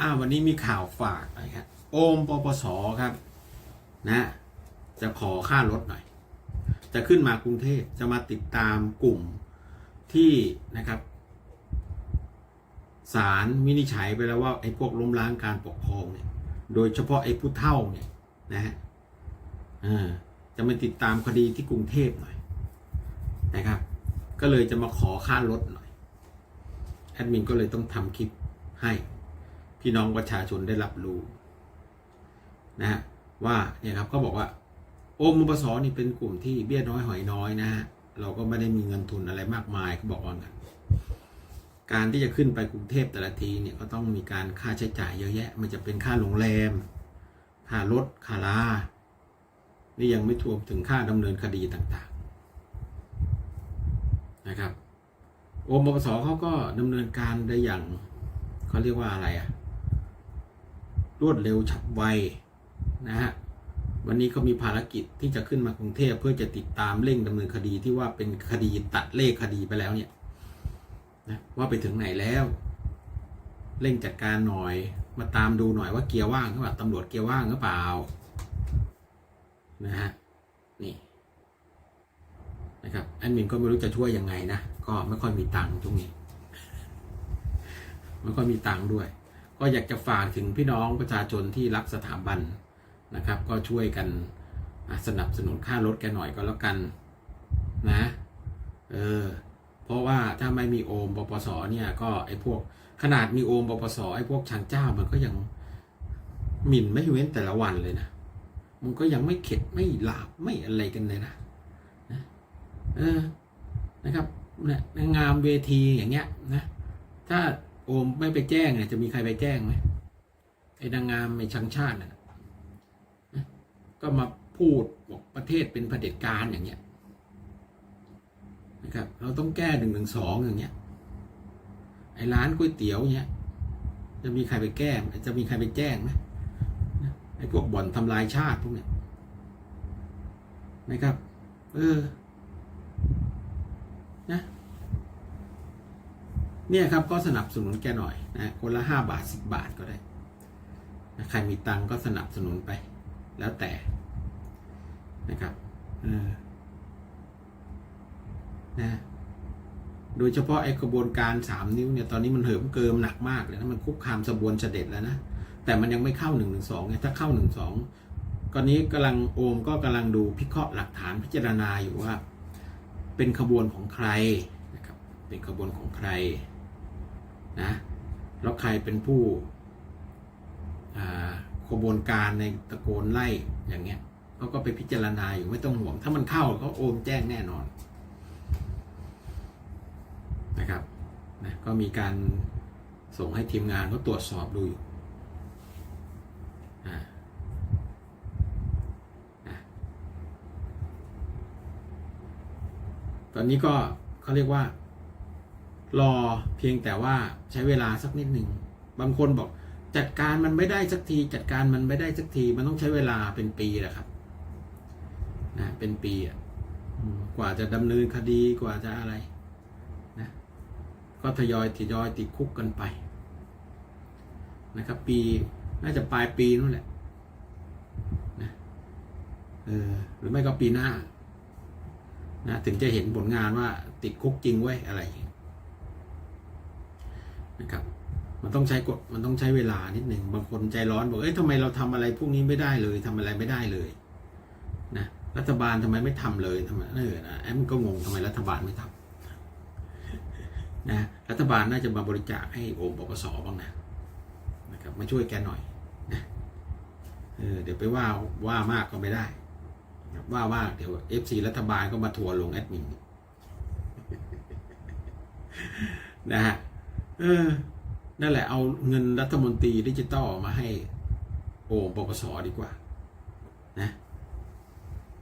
อ้าววันนี้มีข่าวฝากหน่อยครับโอมปปสครับ นะ จะขอค่ารถหน่อย จะขึ้นมากรุงเทพจะมาติดตามกลุ่มที่นะครับศาลวินิจฉัยไปแล้วว่าไอ้พวกล้มล้างการปกครองเนี่ย โดยเฉพาะไอ้ผู้เท่าเนี่ยนะฮะจะมาติดตามคดีที่กรุงเทพหน่อยนะครับ ก็เลยจะมาขอค่ารถหน่อยแอดมินก็เลยต้องทำคลิปให้ พี่น้องประชาชนได้รับรู้นะฮะว่าเนี่ยครับก็บอกว่าโอมปสนี่เป็นกลุ่มที่เบี้ยน้อยหอยน้อยนะฮะเราก็ไม่ได้มีเงินทุนอะไรมากมายเขาบอกว่านการที่จะขึ้นไปกรุงเทพแต่ละทีเนี่ยก็ต้องมีการค่าใช้จ่ายเยอะแยะ มันจะเป็นค่าโรงแรม ค่ารถค่าลานี่ยังไม่รวมถึงค่าดำเนินคดีต่างๆนะครับ โอมปปสเขาก็ดำเนินการได้อย่างเขาเรียกว่าอะไรอะ รวดเร็วฉับไวนะฮะวันนี้เขามีภารกิจที่จะขึ้นมากรุงเทพเพื่อจะติดตามเร่งดำเนินคดีที่ว่าเป็นคดีตัดเลขคดีไปแล้วเนี่ยนะว่าไปถึงไหนแล้ว เร่งจัดการหน่อย มาตามดูหน่อยว่าเกียร์ว่างหรือเปล่าตำรวจเกียร์ว่างหรือเปล่านะฮะนี่นะครับแอดมินก็ไม่รู้จะช่วยยังไงนะก็ไม่ค่อยมีตังค์ตรงนี้ไม่ค่อยมีตังค์ด้วย ก็อยากจะฝากถึงพี่น้องประชาชนที่รักสถาบันนะครับ ก็ช่วยกันสนับสนุนค่ารถแกหน่อยก็แล้วกันนะเออเพราะว่าถ้าไม่มีโอมปปสเนี่ยก็ไอ้พวกขนาดมีโอมปปสไอ้พวกช่างเจ้ามันก็ยังหมิ่นไม่เว้นแต่ละวันเลยนะมันก็ยังไม่เข็ดไม่หลาบไม่อะไรกันเลยนะเออนะครับเนี่ยนางงามเวทีอย่างเงี้ยนะถ้า โอมไม่ไปแจ้งเนี่ยจะมีใครไปแจ้งไหมไอ้นางงามไม่ชังชาติน่ะก็มาพูดบอกประเทศเป็นเผด็จการอย่างเงี้ยนะครับ เราต้องแก้หนึ่งหนึ่งสองอย่างเงี้ย ไอ้ร้านก๋วยเตี๋ยวเงี้ย จะมีใครไปแก้จะมีใครไปแจ้งไหมไอ้พวกบ่อนทำลายชาติพวกเนี้ยนะครับ เออ นะ เนี่ยครับก็สนับสนุนแกหน่อยนะคนละห้าบาทสิบบาทก็ได้นะใครมีตังก็สนับสนุนไป แล้วแต่นะครับนะโดยเฉพาะไอ้กระบวนการสามนิ้วเนี่ยตอนนี้มันเหิมเกิมหนักมากเลยนะมันคุกคามสบวนเสด็จแล้วนะแต่มันยังไม่เข้าหนึ่งหนึ่งสองไงถ้าเข้าหนึ่งสองตอนนี้กำลังโอมก็กำลังดูพิเคราะห์หลักฐานพิจารณาอยู่ว่า เป็นขบวนของใครนะครับเป็นขบวนของใคร นะแล้วใครเป็นผู้ขบวนการในตะโกนไล่อย่างเงี้ยเขาก็ไปพิจารณาอยู่ไม่ต้องห่วง ถ้ามันเข้าเขาโอมแจ้งแน่นอนนะครับนะก็มีการส่งให้ทีมงานเขาตรวจสอบดูอยู่ตอนนี้ก็เขาเรียกว่า รอเพียงแต่ว่าใช้เวลาสักนิดหนึ่งบางคนบอกจัดการมันไม่ได้สักที จัดการมันไม่ได้สักที มันต้องใช้เวลาเป็นปีแหละครับนะเป็นปีอะกว่าจะดำเนินคดีกว่าจะอะไรนะก็ทยอยทยอยติดคุกกันไปนะครับ ปีน่าจะปลายปีนู่นแหละนะเออหรือไม่ก็ปีหน้านะถึงจะเห็นผลงานว่าติดคุกจริงไว้อะไรอย่าง นะครับ มันต้องใช้กฎมันต้องใช้เวลานิดหนึ่งบางคนใจร้อนบอกเอ้ยทำไมเราทำอะไรพวกนี้ไม่ได้เลยทำอะไรไม่ได้เลยนะรัฐบาลทำไมไม่ทำเลยทำไมเออนะแอมก็งงทำไมรัฐบาลไม่ทำนะรัฐบาลน่าจะมาบริจาคให้โอมปปสบ้างนะนะครับมาช่วยแกหน่อยนะเออเดี๋ยวไปว่าว่ามากก็ไม่ได้ว่าว่าเดี๋ยวเอฟซีรัฐบาลก็มาทัวร์ลงแอดมินนะฮะ เออ นั่นแหละเอาเงินรัฐมนตรีดิจิตอลมาให้โอมปปสดีกว่า นะ